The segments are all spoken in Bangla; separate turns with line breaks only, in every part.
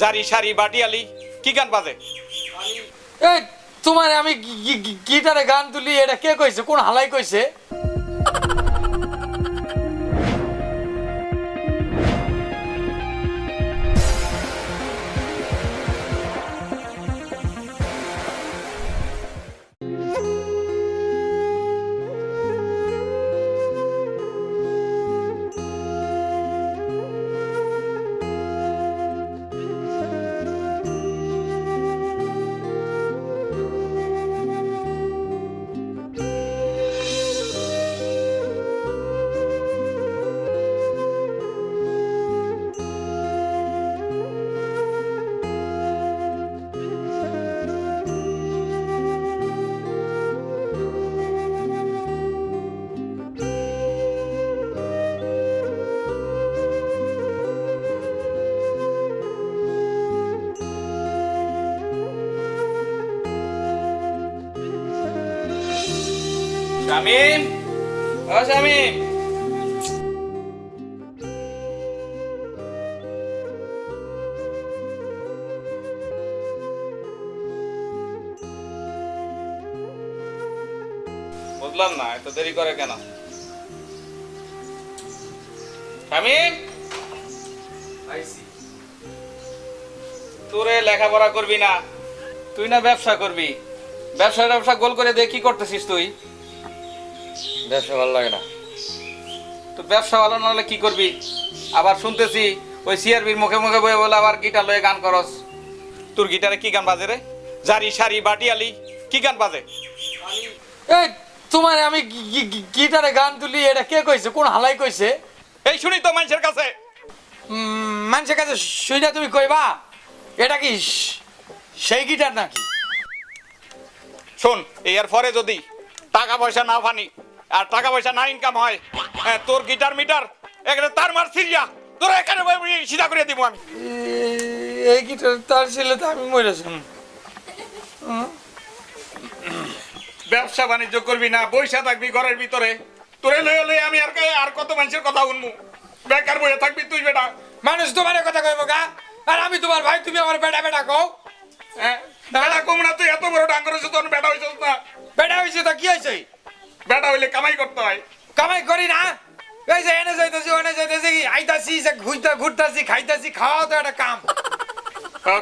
জারি সারি বাটিয়ালি, কি গান বাজে?
এই, তোমার আমি গিটারে গান তুলি, এটা কে কইছে? কোন হালাই কইছে?
শামিম। ও শামিম। বুঝলাম না এত দেরি করে কেন? শামিম। তোরে লেখাপড়া করবি না তুই না ব্যবসা করবি। ব্যবসা ব্যবসা গোল করে দিয়ে কি করতেছিস তুই?
ব্যবসা ভালো লাগে না।
তো ব্যবসা ভালো না হলে কি করবি? আবার শুনতেছি ওই সিআরবির মুখে মুখে বয়ে বলে আবার গিটার লয়ে গান করস। তোর গিটারে কি গান বাজে রে? জারি সারি বাটিয়ালি কি গান বাজে?
এই তোমার আমি গিটারে গান তুলি এটা কে কইছে? কোন হালাই কইছে?
এই শুনি তো মানুষের কাছে।
মানুষের কাছে শুইনা তুমি কইবা? এটা কি সেই গিটার নাকি?
শোন এর পরে যদি টাকা পয়সা না ফানি আর টাকা পয়সা না ইনকাম হয়। হ্যাঁ, তোর গিটার মিটার এখানে তার মার সিরিয়া। তোর এখানে সিধা করে দিব আমি।
এই- গিটার তার ছিল তো আমি মরেছি
ব্যবসা বাণিজ্য করবি না বৈশা থাকবি ঘরের ভিতরে। তোরে লয়ে লয়ে আমি আর আর কত মানুষের কথা শুনব? বেকার বইয়ে থাকবি তুই বেটা।
মানুষ তোমার কথা কইব গা? আর আমি তোমার ভাই তুমি আমার বেটা বেটা কও।
হ্যাঁ বেটা কম না তুই এত বড় ডাঙ্গর হয়েছিস তোর বেটা হয়েছিস না।
বেটা হইছে তো কি হইছে?
বেটা হইলে কামাই করতে হয়।
কামাই করি না? এই যে এনে যাইতেছি ওনে যাইতেছি আইতাছি সে ঘুরতে ঘুরতাছি খাইতাছি খাওয়া তো একটা কাম।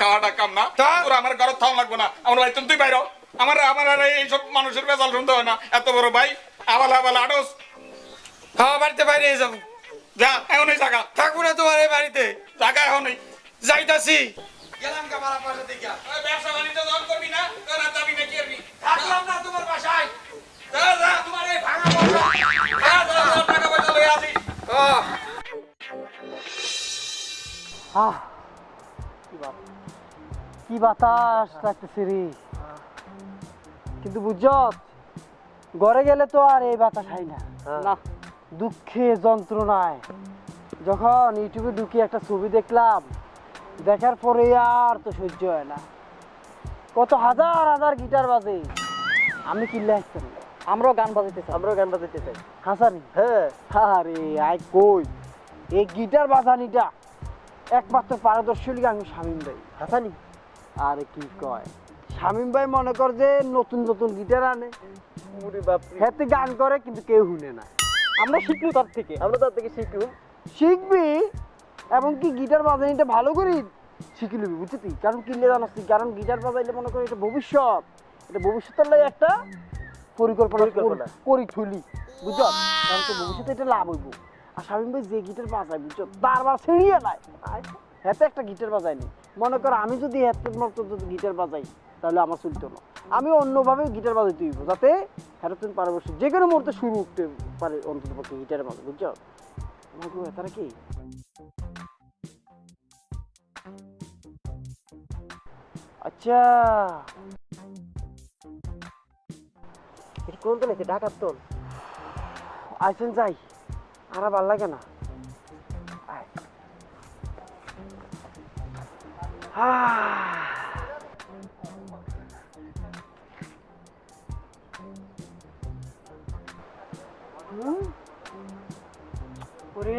খাওয়াটা কাম না। তোর আমার ঘরে থাম লাগবে না। আমার ভাই তুই বাইর আমার আমার আর এইসব মানুষের বেজাল শুনতে হয় না। এত বড় ভাই আবাল আবাল আডস।
খাওয়া বাড়িতে বাইরে যাব।
যা এখনই জাগা
থাকব না তোমার এই বাড়িতে।
জাগা এখনই।
যাইতাছি। গেলাম কা পাশে
ব্যবসা বাণিজ্য করবি না তোর আর যাবি না কি করবি?
থাকলাম না তোমার
আহ কি বাতাস লাগতেছে রে। কিন্তু বুঝছত ঘরে গেলে তো আর এই বাতাস হয় না। না দুঃখে যন্ত্রণায়। যখন ইউটিউবে ঢুকি একটা ছবি দেখলাম দেখার পরে আর তো সহ্য হয় না। কত হাজার হাজার গিটার বাজে। আমি কিনলে আসতাম আমরাও গান বাজাইতে চাই। আমরাও গান বাজাইতে চাই। হাসানি? হ্যাঁ। আরে আই কই? এই গিটার বাজানিটা একমাত্র পারদর্শী হলি আমি শামীম ভাই। হাসানি? আরে কি কয়? শামীম ভাই মনে কর যে নতুন নতুন গিটার আনে। হাতে গান করে কিন্তু কেউ শুনে না। আমরা শিখলু তার থেকে। আমরা তার থেকে শিখলু শিখবি? এবং কি গিটার বাজানিটা ভালো করি শিখে নিবি বুঝছি কারণ কিনলে জানাস? কারণ গিটার বাজাইলে মনে করি এটা ভবিষ্যৎ। এটা ভবিষ্যতের লাগে একটা পরিকল্পনা পরিকল্পনা। করি থুলি বুঝছ? কারণ তো ভবিষ্যতে এটা লাভ হইব। আর স্বামী ভাই যে গিটার বাজায় বুঝছ? বারবার ছিঁড়িয়ে নাই। হাতে একটা গিটার বাজায়নি মনে কর, আমি যদি হাতের মতো যদি গিটার বাজাই, তাহলে আমার চলতো না। আমি অন্যভাবে গিটার বাজাইতে হইব, যাতে হ্যাঁ তুমি পারবর্ষী যে কোনো মুহূর্তে শুরু উঠতে পারে অন্তত পক্ষে গিটারের মাঝে বুঝছ? আমার তারা কি? আচ্ছা। কোন তো নাকি ডাকাত তো আইসেন যাই। আর ভালো লাগে না। ওরে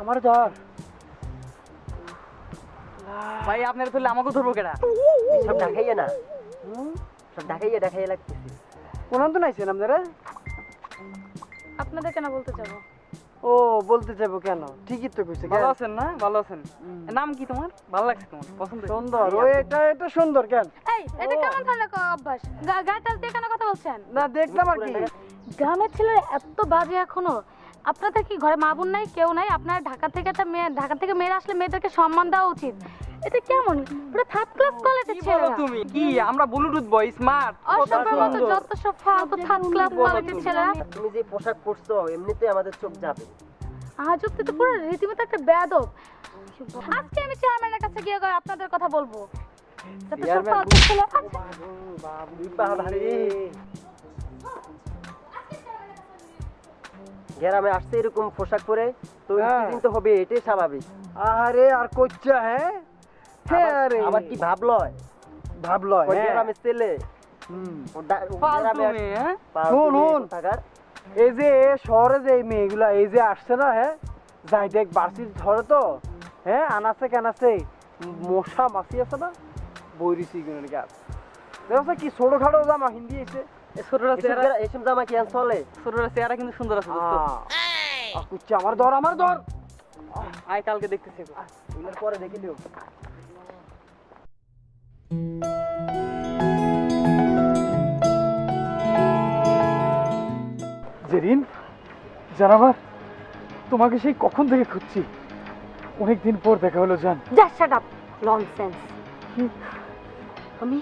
আমার ধর ভাই আপনার তুললে আমাকে ধরবো কেনা
সব ঢাকাইয়া না। সব ঢাকাইয়া ঢাকাইয়া লাগতেছে।
কোনান তো নাইছেন আপনারা?
আপনাদের কেন বলতে যাব
ও বলতে যাব কেন? ঠিকই তো কইছে
ভালো আছেন না? ভালো আছেন? নাম কি তোমার? ভালো লাগছে তোমার পছন্দ
সুন্দর ও এটা এটা সুন্দর কেন?
এই এটা কেমন ধরনের ক- অভ্যাস? গা- গায়ে টাচ দিয়ে কেন কথা বলছেন?
না দেখলাম আর কি।
গ্রামের ছেলেরা এত বাজে এখনও। আপনাদের কি ঘরে মা বোন নাই কেউ নাই? আপনার ঢাকা থেকে একটা মেয়ে ঢাকা থেকে মেয়েরা আসলে মেয়েদেরকে সম্মান দেওয়া উচিত। এটা কেমন? ওটা থার্ড ক্লাস কলেজের
বলো তুমি? কি? আমরা ব্লুটুথ বয় স্মার্ট
অসভ্যের মতো যত সব ফালতু থার্ড ক্লাস কলেজের ছেলেরা।
তুমি যে পোশাক পরছো এমনিতে আমাদের চোখ যাবে।
আজ অব্দি তো পুরো রীতিমতো একটা বেয়াদব। আজকে আমি চেয়ারম্যানের কাছে গিয়ে গিয়ে আপনাদের কথা বলব। ছেলে
গ্রামে আসছে এরকম পোশাক পরে তো
হ্যাঁ।
হবে এটাই স্বাভাবিক।
আরে আর কচ্চা হ্যাঁ? আরে
আবার কি ভাবলো
ভাবলো হ্যাঁ।
গ্রামের ছেলে?
হ্যাঁ।
এই যে শহরে যে মেয়েগুলা এই যে আসছে না হ্যাঁ? যাই দেখ বার্ষিক ধরে তো হ্যাঁ? আনাছে কেনাছে মশা মাছি আছে না? গুণের গাছ। দেখো কি ছোট খাটো জামা হিন্দি এসে।
ছোটরা চেহারা
এসব জামা কি চলে?
ছোটরা চেহারা কিন্তু সুন্দর আছে
আমার ধর আমার ধর।
আয় কালকে দেখতেছি
পরে দেখে নিও।
জেরিন জানাবার তোমাকে সেই কখন থেকে খুঁজছি? অনেক দিন পর দেখা হলো জান।
জাস্ট শাট আপ ননসেন্স আমি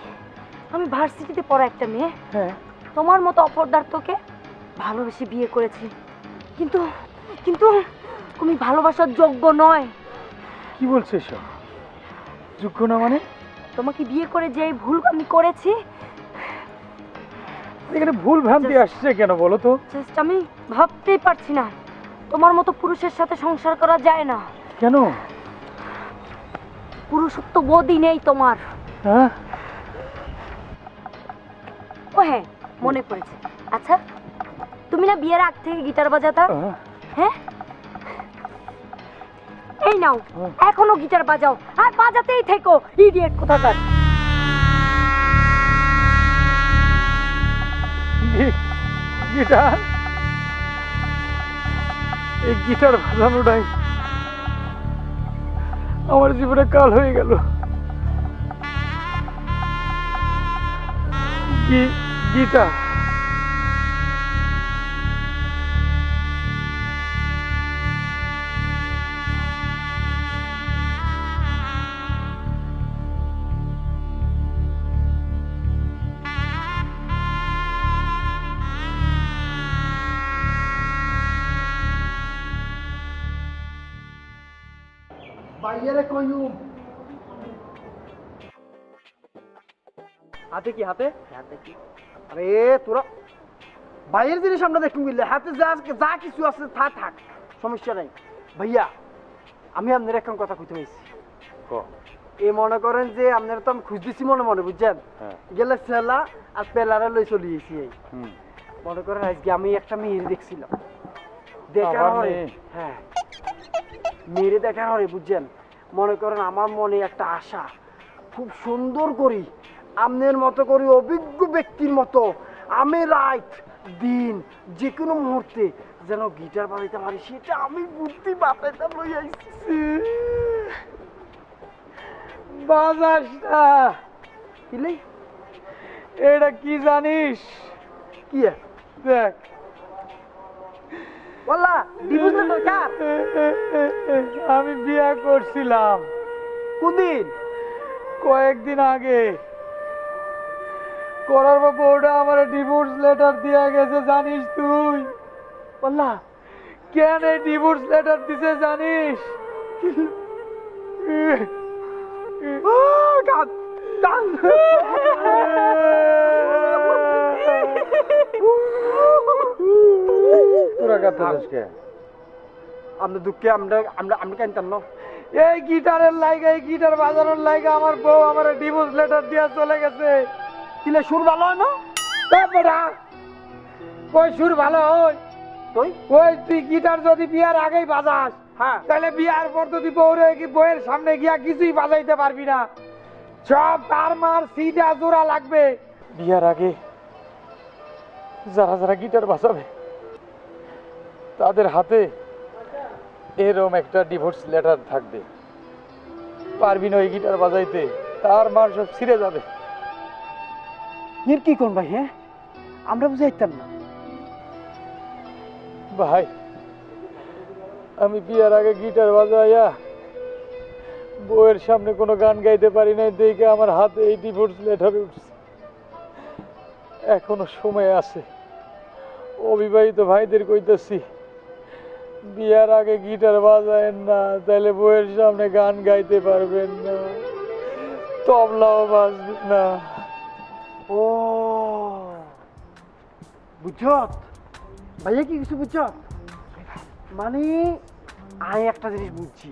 আমি ভার্সিটিতে পড়া একটা মেয়ে।
হ্যাঁ।
তোমার মতো অপরদার্থকে ভালোবেসে বিয়ে করেছি। কিন্তু কিন্তু তুমি ভালোবাসার যোগ্য নয়।
কি বলছো এসব? যোগ্য না মানে?
তোমাকে বিয়ে করে যে ভুল আমি করেছি?
এখানে ভুল ভ্রান্তি আসছে কেন বলো তো?
জাস্ট আমি ভাবতেই পারছি না। তোমার মতো পুরুষের সাথে সংসার করা যায় না।
কেন?
পুরুষত্ব বোধই নেই তোমার।
হ্যাঁ?
ও হ্যাঁ মনে পড়েছে। আচ্ছা তুমি না বিয়ের আগ থেকে গিটার বাজাতা? হ্যাঁ? এই নাও, এখনও গিটার বাজাও, আর বাজাতেই থেকো, ইডিয়েট কোথাকার।
গিটার? এই গিটার বাজানোটাই আমার জীবনে কাল হয়ে গেল। গিটার। বাইরে কইুম
হাতে কি হাতে?
হাতে কি?
আরে তোরা বাইরের জিনিস আমরা দেখুন বুঝলে হাতে যা যা কিছু আছে তা থাক সমস্যা নাই। ভাইয়া আমি আপনার এখন কথা কইতে হয়েছি এ মনে করেন যে আপনারা তো আমি খুঁজতেছি মনে মনে বুঝছেন? গেলে সেলা আর পেলারা লই চলে গেছি এই। মনে করেন আজকে আমি একটা মেয়ের দেখছিলাম। দেখার
আবার
হরে
মেয়ে?
হ্যাঁ বুঝছেন? মনে করেন আমার মনে একটা আশা। খুব সুন্দর করি, আমনের মতো করি, অভিজ্ঞ ব্যক্তির মতো। আমি রাইট দিন যে কোনো মুহূর্তে যেন গিটার বাজাইতে পারি, সেটা আমি বুদ্ধি বাতাইতে লই আইছি বাজাস না কিলে
এটা কি জানিস?
কি
দেখ।
বললা ডিভোর্স লেটার কার?
আমি বিয়ে করছিলাম।
কোন দিন?
কয়েকদিন আগে। করার পর বউটা আমার ডিভোর্স লেটার দিয়া গেছে জানিস তুই?
বললা
কেন এই ডিভোর্স লেটার দিছে জানিস?
আহ, কাঁদ, আমরা দুঃখে আমরা আমরা আমরা কানতাম না।
এই গিটারের লাইগা এই গিটার বাজানোর লাইগা আমার বউ আমার ডিভোর্স লেটার দিয়া চলে গেছে।
কিলে সুর ভালো হয় না?
তারপরা ওই সুর ভালো হয়?
তুই?
ওই তুই গিটার যদি বিয়ার আগেই বাজাস
হ্যাঁ।
তাহলে বিয়ার পর তুই বউরে কি বউয়ের সামনে গিয়া কিছুই বাজাইতে পারবি না। সব তার মার সিটা জোড়া লাগবে।
বিয়ার আগে যারা যারা গিটার বাজাবে তাদের হাতে এরম একটা ডিভোর্স লেটার থাকবে। পারবি না ওই গিটার বাজাইতে তার মার সব ছিঁড়ে যাবে।
এর কি কোন ভাই হ্যাঁ? আমরা বুঝাইতাম না।
ভাই আমি বিয়ার আগে গিটার বাজাইয়া বউয়ের সামনে কোনো গান গাইতে পারি নাই দেখে আমার হাতে এই ডিভোর্স লেটার উঠছে। এখনও সময় আছে। অবিবাহিত ভাইদের কইতেছি বিয়ার আগে গিটার বাজায়েন না তাহলে বউয়ের সামনে গান গাইতে পারবেন না। তবলাও বাজবে না।
ও বুঝছত? ভাইয়া কি কিছু বুঝছত? মানে আমি একটা জিনিস বুঝছি।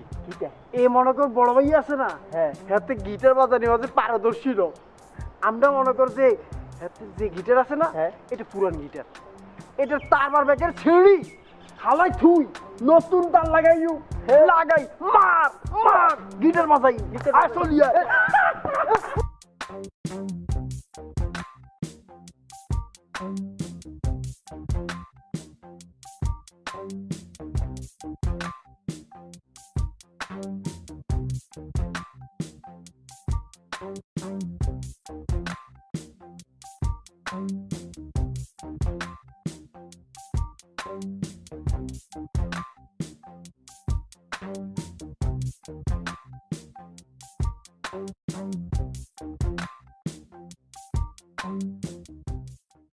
এ মনে কর বড় ভাই আছে না? হ্যাঁ। হাতে গিটার বাজানি মাঝে পারদর্শী লোক। আমরা মনে কর যে হাতে যে গিটার আছে না এটা পুরান গিটার। এটা তারবার ব্যাগের ছিঁড়ি হালাই থুই নতুন তার লাগাই লাগাই মার মার গিটার বাজাই আসলিয়া Thank you.